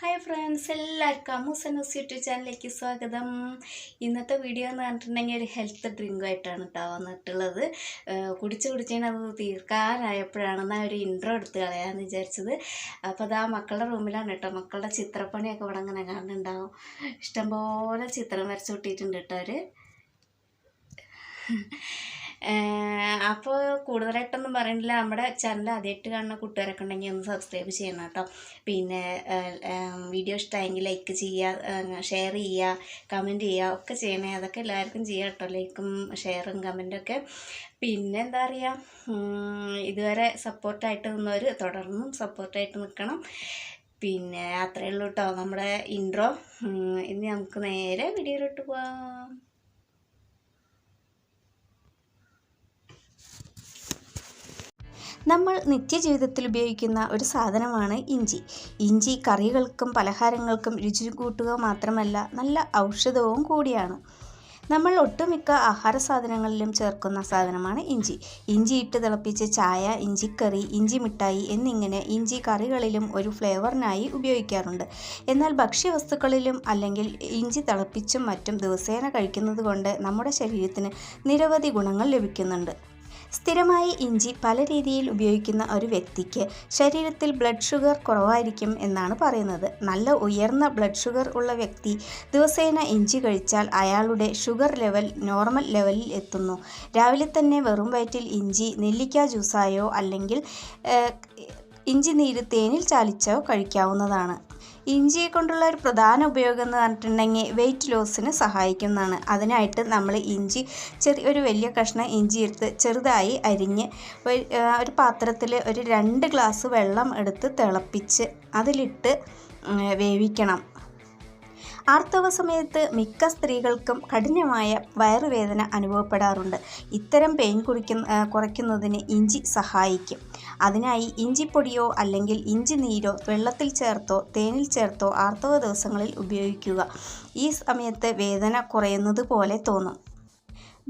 Hi friends എല്ലാവർക്കും അമ്മൂസ് news YouTube ചാനലിലേക്ക് സ്വാഗതം. ഇന്നത്തെ വീഡിയോ എന്ന് പറഞ്ഞിട്ടുണ്ടെങ്കിൽ ഒരു ഹെൽത്ത് ഡ്രിങ്കായിട്ടാണ് കേട്ടോ വന്നിട്ടുള്ളത്. കുടിച്ച് കുടിച്ചത് തീർക്കാനായപ്പോഴാണ് എന്നാൽ ഒരു ഇൻട്രോ എടുത്ത് കളയാമെന്ന് വിചാരിച്ചത്. അപ്പോൾ അത് ആ മക്കളുടെ റൂമിലാണ് കേട്ടോ മക്കളുടെ ചിത്രപ്പണിയൊക്കെ ഇവിടെ അങ്ങനെ കാണുന്നുണ്ടാവും. ഇഷ്ടംപോലെ ചിത്രം വരച്ചു കൂട്ടിയിട്ടുണ്ട് കേട്ടോ അവർ അപ്പോൾ കൂടുതലായിട്ടൊന്നും പറയണില്ല. നമ്മുടെ ചാനൽ ആദ്യമായിട്ട് കാണുന്ന കൂട്ടുകാരൊക്കെ ഉണ്ടെങ്കിൽ ഒന്ന് സബ്സ്ക്രൈബ് ചെയ്യണം കേട്ടോ. പിന്നെ വീഡിയോ ഇഷ്ടമായെങ്കിൽ ലൈക്ക് ചെയ്യുക ഷെയർ ചെയ്യുക കമന്റ് ചെയ്യുക ഒക്കെ ചെയ്യണേ. അതൊക്കെ എല്ലാവർക്കും ചെയ്യാം കേട്ടോ. ലൈക്കും ഷെയറും കമന്റൊക്കെ പിന്നെ എന്താ പറയുക ഇതുവരെ സപ്പോർട്ടായിട്ട് നിന്നവർ തുടർന്നും സപ്പോർട്ടായിട്ട് നിൽക്കണം. പിന്നെ അത്രയേ ഉള്ളൂ കേട്ടോ. നമ്മുടെ ഇൻട്രോ ഇനി നമുക്ക് നേരെ വീഡിയോയിലോട്ട് പോവാം. നമ്മൾ നിത്യജീവിതത്തിൽ ഉപയോഗിക്കുന്ന ഒരു സാധനമാണ് ഇഞ്ചി. ഇഞ്ചി കറികൾക്കും പലഹാരങ്ങൾക്കും രുചി കൂട്ടുക മാത്രമല്ല നല്ല ഔഷധവും കൂടിയാണ്. നമ്മൾ ഒട്ടുമിക്ക ആഹാര സാധനങ്ങളിലും ചേർക്കുന്ന സാധനമാണ് ഇഞ്ചി. ഇഞ്ചി ഇട്ട് തിളപ്പിച്ച് ചായ ഇഞ്ചിക്കറി ഇഞ്ചി മിഠായി എന്നിങ്ങനെ ഇഞ്ചി കറികളിലും ഒരു ഫ്ലേവറിനായി ഉപയോഗിക്കാറുണ്ട്. എന്നാൽ ഭക്ഷ്യവസ്തുക്കളിലും അല്ലെങ്കിൽ ഇഞ്ചി തിളപ്പിച്ചും മറ്റും ദിവസേന കഴിക്കുന്നത് കൊണ്ട് നമ്മുടെ ശരീരത്തിന് നിരവധി ഗുണങ്ങൾ ലഭിക്കുന്നുണ്ട്. സ്ഥിരമായി ഇഞ്ചി പല രീതിയിൽ ഉപയോഗിക്കുന്ന ഒരു വ്യക്തിക്ക് ശരീരത്തിൽ ബ്ലഡ് ഷുഗർ കുറവായിരിക്കും എന്നാണ് പറയുന്നത്. നല്ല ഉയർന്ന ബ്ലഡ് ഷുഗർ ഉള്ള വ്യക്തി ദിവസേന ഇഞ്ചി കഴിച്ചാൽ അയാളുടെ ഷുഗർ ലെവൽ നോർമൽ ലെവലിൽ എത്തുന്നു. രാവിലെ തന്നെ വെറും വയറ്റിൽ ഇഞ്ചി നെല്ലിക്ക ജ്യൂസായോ അല്ലെങ്കിൽ ഇഞ്ചി നീര് തേനിൽ ചാലിച്ചോ കഴിക്കാവുന്നതാണ്. ഇഞ്ചിയെ കൊണ്ടുള്ള ഒരു പ്രധാന ഉപയോഗം എന്ന് പറഞ്ഞിട്ടുണ്ടെങ്കിൽ വെയിറ്റ് ലോസിന് സഹായിക്കുന്നതാണ്. അതിനായിട്ട് നമ്മൾ ഇഞ്ചി ചെറിയ ഒരു വലിയ കഷ്ണം ഇഞ്ചി എടുത്ത് ചെറുതായി അരിഞ്ഞ് ഒരു പാത്രത്തിൽ ഒരു രണ്ട് ഗ്ലാസ് വെള്ളം എടുത്ത് തിളപ്പിച്ച് അതിലിട്ട് വേവിക്കണം. ആർത്തവ സമയത്ത് മിക്ക സ്ത്രീകൾക്കും കഠിനമായ വയറുവേദന അനുഭവപ്പെടാറുണ്ട്. ഇത്തരം പെയിൻ കുറിക്കുന്ന കുറയ്ക്കുന്നതിന് ഇഞ്ചി സഹായിക്കും. അതിനായി ഇഞ്ചിപ്പൊടിയോ അല്ലെങ്കിൽ ഇഞ്ചി നീരോ വെള്ളത്തിൽ ചേർത്തോ തേനിൽ ചേർത്തോ ആർത്തവ ദിവസങ്ങളിൽ ഉപയോഗിക്കുക. ഈ സമയത്ത് വേദന കുറയുന്നത് പോലെ തോന്നും.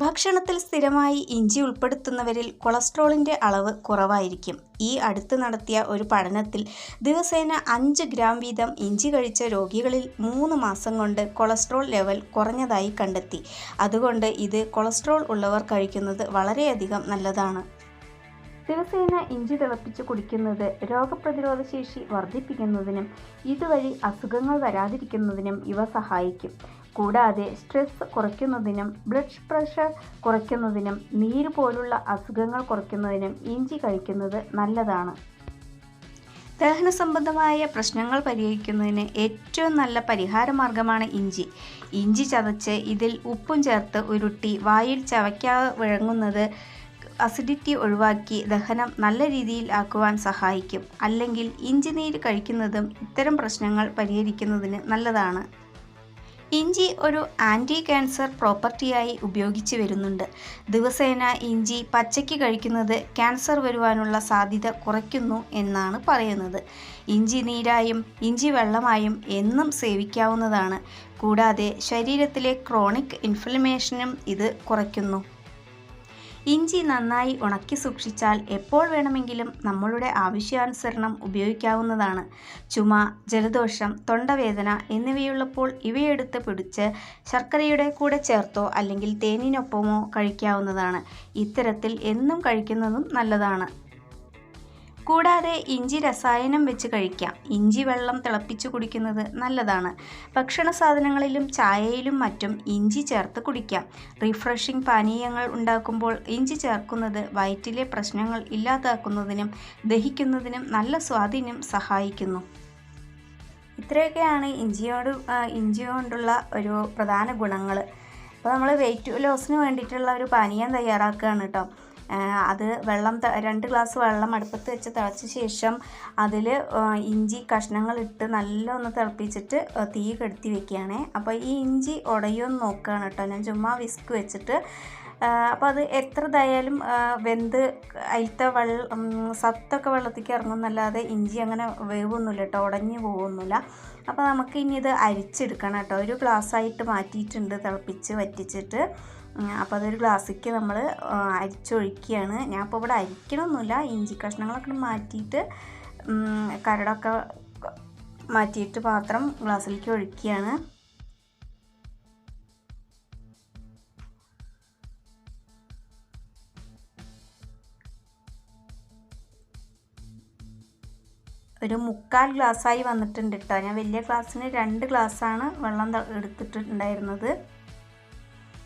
ഭക്ഷണത്തിൽ സ്ഥിരമായി ഇഞ്ചി ഉൾപ്പെടുത്തുന്നവരിൽ കൊളസ്ട്രോളിന്റെ അളവ് കുറവായിരിക്കും. ഈ അടുത്ത് നടത്തിയ ഒരു പഠനത്തിൽ ദിവസേന അഞ്ച് ഗ്രാം വീതം ഇഞ്ചി കഴിച്ച രോഗികളിൽ മൂന്ന് മാസം കൊണ്ട് കൊളസ്ട്രോൾ ലെവൽ കുറഞ്ഞതായി കണ്ടെത്തി. അതുകൊണ്ട് ഇത് കൊളസ്ട്രോൾ ഉള്ളവർ കഴിക്കുന്നത് വളരെയധികം നല്ലതാണ്. ദിവസേന ഇഞ്ചി തിളപ്പിച്ച് കുടിക്കുന്നത് രോഗപ്രതിരോധ ശേഷി വർദ്ധിപ്പിക്കുന്നതിനും ഇതുവഴി അസുഖങ്ങൾ വരാതിരിക്കുന്നതിനും ഇവ സഹായിക്കും. കൂടാതെ സ്ട്രെസ് കുറയ്ക്കുന്നതിനും ബ്ലഡ് പ്രഷർ കുറയ്ക്കുന്നതിനും നീര് പോലുള്ള അസുഖങ്ങൾ കുറയ്ക്കുന്നതിനും ഇഞ്ചി കഴിക്കുന്നത് നല്ലതാണ്. ദഹന സംബന്ധമായ പ്രശ്നങ്ങൾ പരിഹരിക്കുന്നതിന് ഏറ്റവും നല്ല പരിഹാര മാർഗമാണ് ഇഞ്ചി. ഇഞ്ചി ചതച്ച് ഇതിൽ ഉപ്പും ചേർത്ത് ഉരുട്ടി വായിൽ ചവയ്ക്കാതെ വിഴങ്ങുന്നത് അസിഡിറ്റി ഒഴിവാക്കി ദഹനം നല്ല രീതിയിൽ ആക്കുവാൻ സഹായിക്കും. അല്ലെങ്കിൽ ഇഞ്ചി നീര് കഴിക്കുന്നതും ഇത്തരം പ്രശ്നങ്ങൾ പരിഹരിക്കുന്നതിന് നല്ലതാണ്. ഇഞ്ചി ഒരു ആന്റി ക്യാൻസർ പ്രോപ്പർട്ടിയായി ഉപയോഗിച്ച് വരുന്നുണ്ട്. ദിവസേന ഇഞ്ചി പച്ചയ്ക്ക് കഴിക്കുന്നത് ക്യാൻസർ വരുവാനുള്ള സാധ്യത കുറയ്ക്കുന്നു എന്നാണ് പറയുന്നത്. ഇഞ്ചി നീരായും ഇഞ്ചി വെള്ളമായും എന്നും സേവിക്കാവുന്നതാണ്. കൂടാതെ ശരീരത്തിലെ ക്രോണിക് ഇൻഫ്ലമേഷനും ഇത് കുറയ്ക്കുന്നു. ഇഞ്ചി നന്നായി ഉണക്കി സൂക്ഷിച്ചാൽ എപ്പോൾ വേണമെങ്കിലും നമ്മളുടെ ആവശ്യാനുസരണം ഉപയോഗിക്കാവുന്നതാണ്. ചുമ ജലദോഷം തൊണ്ടവേദന എന്നിവയുള്ളപ്പോൾ ഇവയെടുത്ത് പിടിച്ച് ശർക്കരയുടെ കൂടെ ചേർത്തോ അല്ലെങ്കിൽ തേനിനൊപ്പമോ കഴിക്കാവുന്നതാണ്. ഇത്തരത്തിൽ എന്നും കഴിക്കുന്നതും നല്ലതാണ്. കൂടാതെ ഇഞ്ചി രസായനം വെച്ച് കഴിക്കാം. ഇഞ്ചി വെള്ളം തിളപ്പിച്ച് കുടിക്കുന്നത് നല്ലതാണ്. ഭക്ഷണ സാധനങ്ങളിലും ചായയിലും മറ്റും ഇഞ്ചി ചേർത്ത് കുടിക്കാം. റിഫ്രഷിംഗ് പാനീയങ്ങൾ ഉണ്ടാക്കുമ്പോൾ ഇഞ്ചി ചേർക്കുന്നത് വയറ്റിലെ പ്രശ്നങ്ങൾ ഇല്ലാതാക്കുന്നതിനും ദഹിക്കുന്നതിനും നല്ല സ്വാധീനം സഹായിക്കുന്നു. ഇത്രയൊക്കെയാണ് ഇഞ്ചിയോട് ഇഞ്ചി കൊണ്ടുള്ള ഒരു പ്രധാന ഗുണങ്ങൾ അപ്പോൾ നമ്മൾ വെയിറ്റ് ലോസിന് വേണ്ടിയിട്ടുള്ള ഒരു പാനീയം തയ്യാറാക്കുകയാണ് കേട്ടോ. അത് വെള്ളം രണ്ട് ഗ്ലാസ് വെള്ളം അടുപ്പത്ത് വെച്ച് തിളച്ച ശേഷം അതിൽ ഇഞ്ചി കഷ്ണങ്ങൾ ഇട്ട് നല്ല ഒന്ന് തിളപ്പിച്ചിട്ട് തീ കെടുത്തി വെക്കുകയാണേ. അപ്പോൾ ഈ ഇഞ്ചി ഉടയുമെന്ന് നോക്കുകയാണ് കേട്ടോ. ഞാൻ ചുമ്മാ വിസ്ക് വെച്ചിട്ട്. അപ്പോൾ അത് എത്ര ഇതായാലും വെന്ത് അതിലത്തെ വെള്ളം സത്തൊക്കെ വെള്ളത്തേക്ക് ഇറങ്ങുന്നല്ലാതെ ഇഞ്ചി അങ്ങനെ വേവൊന്നുമില്ല കേട്ടോ. ഉടഞ്ഞു പോകുന്നില്ല അപ്പോൾ നമുക്ക് ഇനി ഇത് അരിച്ചെടുക്കണം കേട്ടോ. ഒരു ഗ്ലാസ്സായിട്ട് മാറ്റിയിട്ടുണ്ട്. തിളപ്പിച്ച് വറ്റിച്ചിട്ട്. അപ്പോൾ അതൊരു ഗ്ലാസ്സിക്ക് നമ്മൾ അരിച്ചൊഴിക്കുകയാണ്. ഞാൻ ഇപ്പോൾ ഇവിടെ അരിക്കണമൊന്നുമില്ല ഇഞ്ചി കഷ്ണങ്ങളൊക്കെ മാറ്റിയിട്ട് കരടൊക്കെ മാറ്റിയിട്ട് പാത്രം ഗ്ലാസ്സിലേക്ക് ഒഴിക്കുകയാണ്. ഒരു മുക്കാൽ ഗ്ലാസ്സായി വന്നിട്ടുണ്ട് കേട്ടോ ഞാൻ വലിയ ഗ്ലാസ്സിന് രണ്ട് ഗ്ലാസ്സാണ് വെള്ളം എടുത്തിട്ടുണ്ടായിരുന്നത്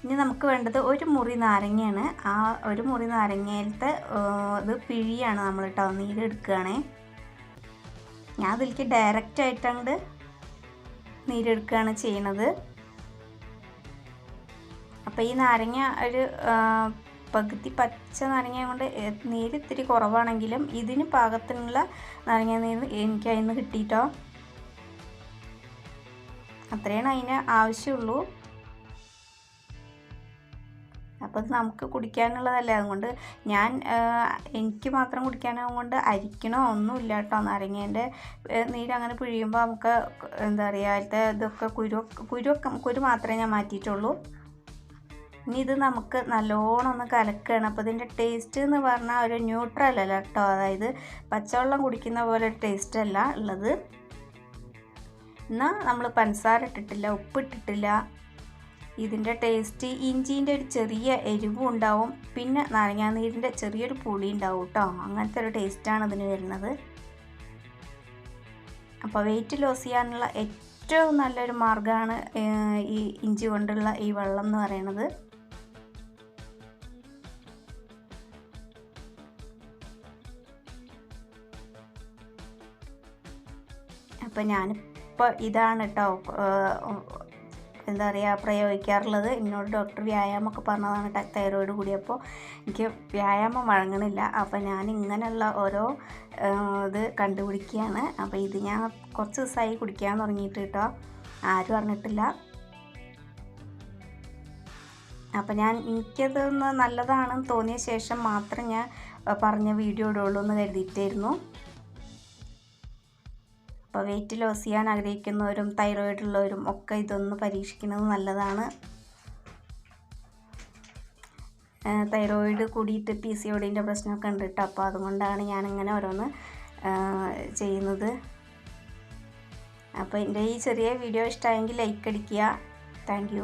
ഇനി നമുക്ക് വേണ്ടത് ഒരു മുറി നാരങ്ങയാണ്. ആ ഒരു മുറി നാരങ്ങയിലത്തെ ഇത് പിഴിയാണ് നമ്മൾ കേട്ടോ നീരെടുക്കുകയാണേ ഞാൻ അതിലേക്ക് ഡയറക്റ്റ് ആയിട്ടങ്ങോട്ട് നീരെടുക്കുകയാണ് ചെയ്യണത് അപ്പോൾ ഈ നാരങ്ങ ഒരു പകുതി പച്ച നാരങ്ങ കൊണ്ട് നീര് ഇത്തിരി കുറവാണെങ്കിലും ഇതിന് പാകത്തിനുള്ള നാരങ്ങ നീര് എനിക്ക് അതിൽ നിന്ന് കിട്ടിയിട്ടോ അത്രയാണ് അതിന് ആവശ്യമുള്ളൂ അപ്പോൾ നമുക്ക് കുടിക്കാനുള്ളതല്ലേ. അതുകൊണ്ട് ഞാൻ എനിക്ക് മാത്രം കുടിക്കാനാവുകൊണ്ട് അരിക്കണോ? ഒന്നുമില്ല കേട്ടോ നാരങ്ങേന്റെ നീര് അങ്ങനെ പിഴിയുമ്പോൾ നമുക്ക് എന്താ പറയുക അതിലത്തെ ഇതൊക്കെ കുരു കുരുവൊക്കെ കുരു മാത്രമേ ഞാൻ മാറ്റിയിട്ടുള്ളൂ. ഇനി ഇത് നമുക്ക് നല്ലോണം ഒന്ന് കലക്കുകയാണ് അപ്പോൾ ഇതിന്റെ ടേസ്റ്റ് എന്ന് പറഞ്ഞാൽ ഒരു ന്യൂട്രൽ അല്ല കേട്ടോ അതായത് പച്ചവെള്ളം കുടിക്കുന്ന പോലെ ടേസ്റ്റ് അല്ല ഉള്ളത്. എന്നാൽ നമ്മൾ പഞ്ചസാര ഇട്ടിട്ടില്ല ഉപ്പിട്ടിട്ടില്ല. ഇതിന്റെ ടേസ്റ്റ് ഇഞ്ചീന്റെ ഒരു ചെറിയ എരിവും ഉണ്ടാവും. പിന്നെ നാരങ്ങാനീരിന്റെ ചെറിയൊരു പുളി ഉണ്ടാവും കേട്ടോ അങ്ങനത്തെ ഒരു ടേസ്റ്റാണ് ഇതിന് വരുന്നത്. അപ്പോൾ വെയിറ്റ് ലോസ് ചെയ്യാനുള്ള ഏറ്റവും നല്ലൊരു മാർഗമാണ് ഈ ഇഞ്ചി കൊണ്ടുള്ള ഈ വെള്ളം എന്ന് പറയുന്നത്. അപ്പോൾ ഞാനിപ്പോൾ ഇതാണ് കേട്ടോ എന്താ പറയുക പ്രയോഗിക്കാറുള്ളത്. എന്നോട് ഡോക്ടർ വ്യായാമമൊക്കെ പറഞ്ഞതാണ് കേട്ടോ തൈറോയിഡ് കൂടിയപ്പോൾ. എനിക്ക് വ്യായാമം വഴങ്ങണില്ല. അപ്പോൾ ഞാൻ ഇങ്ങനെയുള്ള ഓരോ ഇത് കണ്ടുപിടിക്കുകയാണ്. അപ്പോൾ ഇത് ഞാൻ കുറച്ച് ദിവസമായി കുടിക്കാൻ തുടങ്ങിയിട്ട് കേട്ടോ. ആരും അറിഞ്ഞിട്ടില്ല. അപ്പം ഞാൻ എനിക്കതൊന്ന് നല്ലതാണെന്ന് തോന്നിയ ശേഷം മാത്രം ഞാൻ പറഞ്ഞ വീഡിയോ ഇടുള്ളൂ എന്ന് കരുതിയിട്ടായിരുന്നു. അപ്പോൾ വെയിറ്റ് ലോസ് ചെയ്യാൻ ആഗ്രഹിക്കുന്നവരും തൈറോയിഡ് ഉള്ളവരും ഒക്കെ ഇതൊന്ന് പരീക്ഷിക്കുന്നത് നല്ലതാണ്. തൈറോയിഡ് കൂടിയിട്ട് പി സി ഒടിന്റെ പ്രശ്നമൊക്കെ ഉണ്ട് കേട്ടോ. അപ്പോൾ അതുകൊണ്ടാണ് ഞാനിങ്ങനെ ഓരോന്ന് ചെയ്യുന്നത്. അപ്പോൾ എന്റെ ഈ ചെറിയ വീഡിയോ ഇഷ്ടമായെങ്കിൽ ലൈക്ക് അടിക്കുക. താങ്ക്